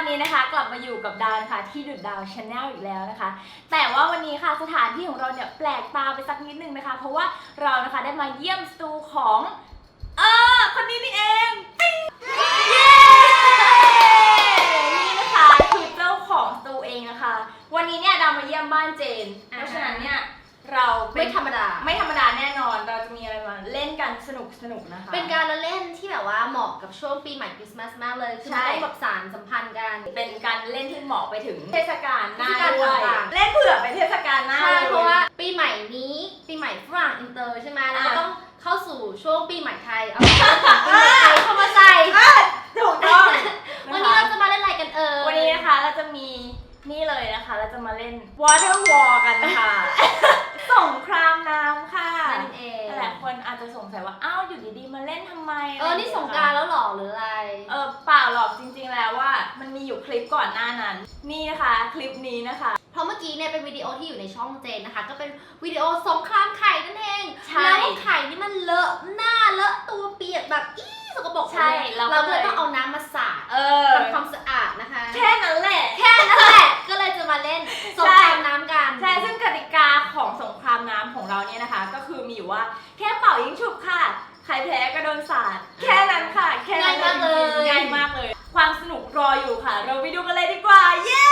อนนี้นะคะกลับมาอยู่กับดาวนะคะที่ดุดดาวชาแนลอีกแล้วนะคะ แต่ว่าวันนี้ค่ะสถานที่ของเราเนี่ยแปลกตาไปสักนิดนึงนะคะ เพราะว่าเรานะคะได้มาเยี่ยมสตูของ เออคนนี้นี่เองปิ๊งเย้นี่นะคะคือเจ้าของสตูเองนะคะ วันนี้เนี่ยดาวมาเยี่ยมบ้านเจน เพราะฉะนั้นเนี่ยเราเป็ไม่นธรรมดา ไม่ธรรมดาแน่นอน เราจะมีอะไรมาเล่นกันสนุกสนุกๆนะคะ เป็นการละะกับช่วงปีใหม่คริสต์มาสมากเลยคือใช่มันต้องแบบสารสัมพันธ์กัน เป็นการเล่นที่เหมาะไปถึงเทศกาลหน้าเทศกาลด้วยต่างๆ เล่นเผื่อไปเทศกาลหน้าใช่ลยเพราะว่าปีใหม่นี้ปีใหม่ฝรั่งอินเตอร์ใช่ไหมแล้วก็อะต้องเข้าสู่ช่วงปีใหม่ไทยเอาปีใหม่ไทยเข้ามาใส่อะถูกต้องวันนี้เราจะมาเล่นอะไรกันเอ่ยวันนี้นะคะเราจะมีนี่เลยนะคะ เราจะมาเล่น water จริงๆแล้วว่ามันมีอยู่คลิปก่อนหน้านั้น นี่นะคะคลิปนี้นะคะ เพราะเมื่อกี้เนี่ยเป็นวิดีโอที่อยู่ในช่องเจนนะคะ ก็เป็นวิดีโอสงครามไข่นั่นเองใช่ แล้วไข่นี่มันเลอะหน้าเลอะตัวเปียกแบบอี้สกปรกใช่เราเราก็ก็เลยเลยต้องเอาน้ำมาสาดเออ ทำความสะอาดนะคะ แค่นั้นแหละ แค่นั้นแหละก็เลยจะมาเล่นสงครามน้ำกันใช่ ซึ่งกติกาของสงครามน้ำของเราเนี่ยนะคะ ก็คือมีอยู่ว่าแค่เป่ายิงฉุบค่ะ ใครแพ้ก็โดนสาด แค่นั้นค่ะ แค่นั้นง่ายมากเลยจริงๆง่ายมากเลย ความสนุกรออยู่ค่ะ เราไปดูกันเลยดีกว่า เย้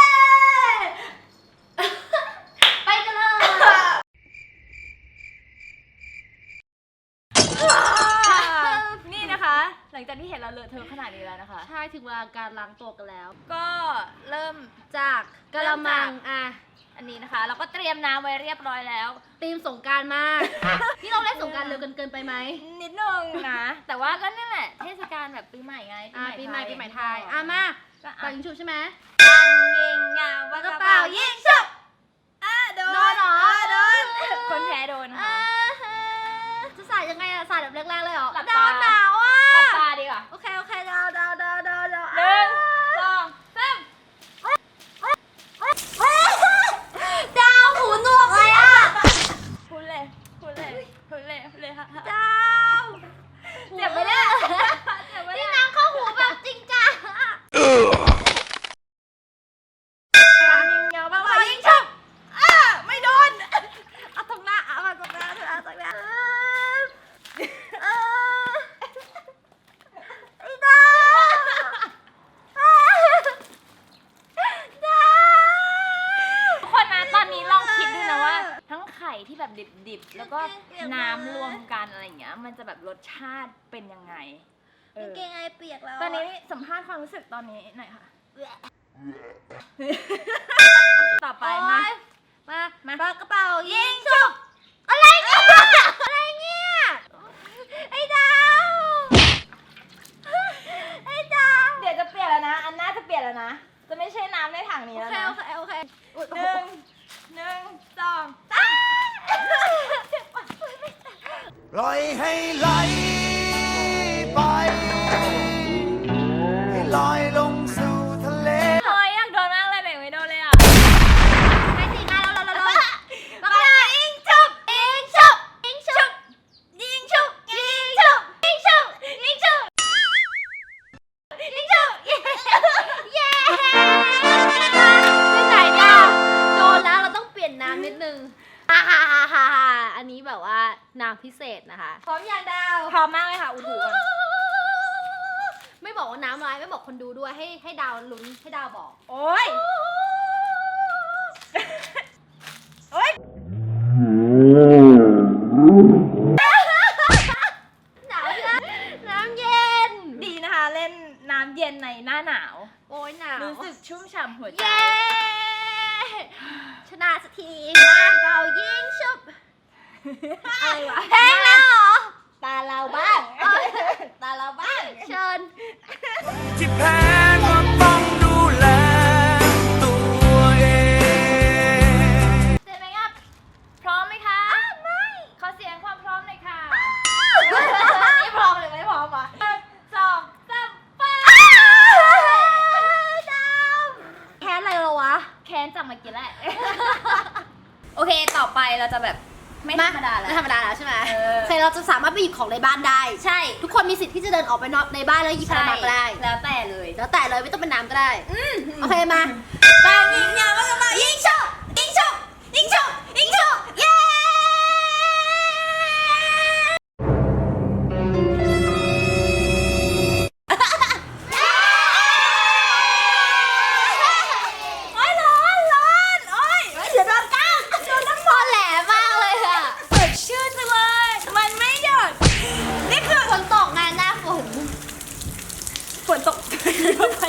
ไปกันเลย นี่นะคะ หลังจากที่เห็นเราเลอะเทอะข นาดนี้แล้วนะคะ ใช่ถึงเวลาการล้างตัวกันแล้ว ก็เริ่มจากกะละมังอะอันนี้นะคะ เราก็เตรียมน้ำไว้เรียบร้อยแล้วตีมสงกรารมาก นี่เราเล่นสงกรารเร็วเกินเกินไปไหมนิดนึงนะ แต่ว่าก็นั่นแหละเทศกาลแบบปีใหม่ไงอะปีใหม่ปีใหม่ไทยอะอะมาก็ปาอะยิงฉุบใช่ไหม ปังยิงยาวกระเป๋ายิงฉุบอะโดนโดนเหรอะโดนคนแพ้โดนอ่าค่ะ ฮะจะใส่ยังไงอะใส่แบบแรกๆเลยเหรอหลับดาตาวหนาวอะ หลับตาดีกว่า โอเคโอเคดาวดาวดาวดาวดาว หนึ่งสองสาม ดาวหูหนวกเลยอะ พูดเลยพูดเลยพูดเลยพูดเลยค่ะ ดาว เจ็บไหมเนี่ยเจ็บไหม นี่ เนี่ย น้ำเข้าหูแบบจริงจังอะ ปังยิงยาวกระเป๋ายิงฉุบอะไม่โดน เอาตรงหน้าเอามาตรงหน้าเอาตรงหน้าเออไอ้ดาวอ้าวดาว ทุกคนนะตอนนี้ลองคิดดูนะว่า ทั้งไข่ที่แบบ ดิบๆ แล้วก็น้ำรวมกันอะไรอย่างเงี้ย มันจะแบบรสชาติเป็นยังไงเออกางเกงไอเปียกแล้วตอนนี้สัมภาษณ์ความรู้สึกตอนนี้หน่อยค่ะ ต่อไปมา มา มาปากกระเป๋ายิงฉุบอะไรเนี่ยอะไรเนี่ย ไอ้ดาว ไอ้ดาว เดี๋ยวจะเปลี่ยนแล้วนะ อันหน้าจะเปลี่ยนแล้วนะ จะไม่ใช่น้ำในถังนี้โอแล้วเคนะ โอเค โอเคอุ๊ยหนึ่งหนึ่งสอง ปล่อยให้ไหล บอกว่าน้ำอะไรไม่บอกคนดูด้วยให้ให้ดาวลุ้นให้ดาวบอก โอ้ย โอ้ย หนาวใช่ไหมน้ำเย็น ดีนะคะเล่นน้ำเย็นในหน้าหนาว โอ้ยหนาว รู้สึกชุ่มฉ่ำหัวใจ เย้ ชนะสักทีมาเรายิงชุบอะไรวะ แพ้แล้วเหรอ ตาเราบ้าง ตาเราบ้าง เชิญ ที่แพ้ก็ต้องดูแลตัวเอง เจนไหมครับพร้อมไหมคะไม่ ขอเสียงความพร้อมหน่อยค่ะไม่พร้อมเลยไม่พร้อมอะหนึ่งสองสามไปดาวแพ้อะไรเหรอวะ แค้นจากเมื่อกี้แหละ โอเค ต่อไปเราจะแบบ ไม่ธรรมดาแล้ว ไม่ธรรมดาแล้วใช่ไหมเออโอเคเราจะสามารถไปหยิบของในบ้านได้ ใช่ทุกคนมีสิทธิ์ที่จะเดินออกไปนอกในบ้านแล้วหยิบอะไรมาก็ได้ แล้วแต่เลยแล้วแต่เลยไม่ต้องเป็นน้ำก็ได้โอเคมา บางยิงยาวก็มายิง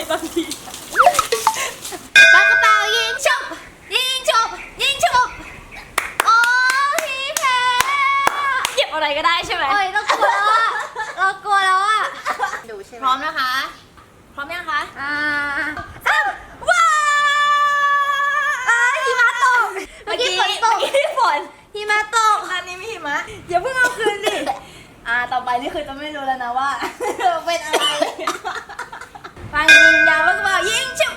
บางทีปากกระเป๋ายิงฉุบยิงฉุบยิงฉุบโอ้พี่แพ้หยิบอะไรก็ได้ใช่ไหมโอ้ยเรากลัวแล้วอะเรากลัวแล้วอะดูใช่ไหมพร้อมนะคะ พร้อมยังคะอ่าอ้าวว้าวอ่าหิมะตกเมื่อกี้ฝนตกเมื่อกี้ฝนหิมะตกอันนี้ไม่หิมะอย่าเพิ่งเอาคืนดิ อ่า ต่อไปนี่คือจะไม่รู้แล้วนะว่า เป็น อะไรฟังยิงยาวมากๆยิงชุบ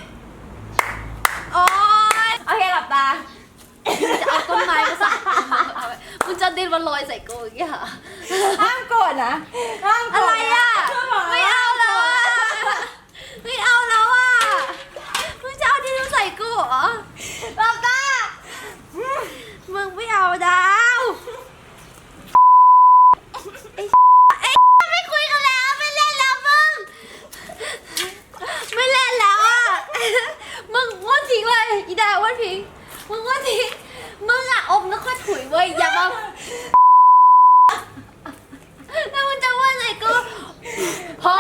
โอ๊ยโอเคหลับตาจะเอาต้นไม้มาใส่มึงจะดินมันลอยใส่กูอย่างเงี้ยเหรอห้ามโกรธนะห้ามโกอะรไรธนอะ ไม่เอาแล้วอะ ไม่เอาแล้วอะ มึงจะเอาดินมาใส่กูเหรอ หลับตา มึงไม่เอาดาวไอ้ไอ้ไม่คุยกันแล้วไม่เล่นแล้วมึง ไม่เล่นแล้วอะ มึงว่านทิ้งเลยอีดาวว่านทิ้ง มึงว่านทิ้ง มึงอะอมแล้วค่อยถุยเว้ยอย่ามาแล้วมึงจะว่านไหนกู พอ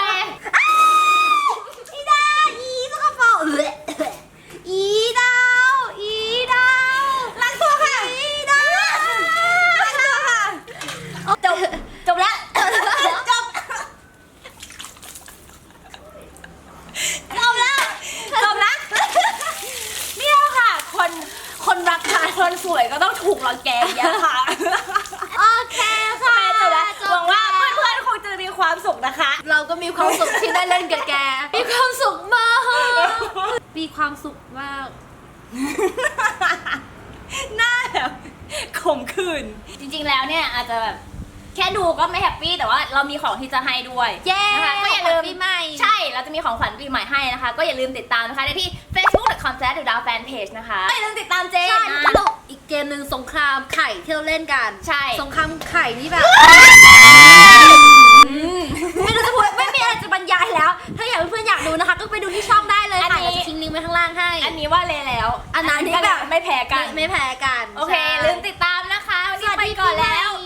อีดาวอีสกปรกอีดาวอีดาว ล้างตัวค่ะ อีดาว ล้างตัวค่ะ จบ จบแล้ว จบ จบแล้ว จบแล้วเนี่ยค่ะ คน คนรักค่ะ คนสวยก็ ต้องถูกรังแกอย่างเงี้ยค่ะโอเคค่ะจบแล้วหวังว่าเพื่อนๆคงจะมีความสุขนะคะ เราก็มีความสุขที่ได้เล่นกับแก มีความสุขมาก มีความสุขมาก หน้าแบบขมขื่นจริงๆแล้วเนี่ยอาจจะแบบแค่ดูก็ไม่แฮปปี้แต่ว่าเรามีของที่จะให้ด้วยเย้นะคะก็อย่าลืมปีใหม่ ใช่ เราจะมีของขวัญปีใหม่ให้นะคะ ก็อย่าลืมติดตามนะคะได้ที่ facebook.com slash ดาวแฟนเพจนะคะก็อย่าลืมติดตามเจนใช่นะตลกอีกเกมหนึ่งสงครามไข่ที่เราเล่นกัน ใช่ สงครามไข่นี่แบบไม่รู้จะพูดไม่มีอะไรจะบรรยายแล้ว ถ้าอยากเพื่อนๆอยากดูนะคะ ก็ไปดูที่ช่องได้เลยค่ะเดี๋ยวจะทิ้งลิงก์ไว้ข้างล่างให้ อันนี้ว่าเลยแล้วอันนั้นก็แบบ ไม่แพ้กัน ไม่แพ้กันโอเค ใช่ ลืมติดตามนะคะ วันนี้ไปก่อนแล้ว สวัสดีปีใหม่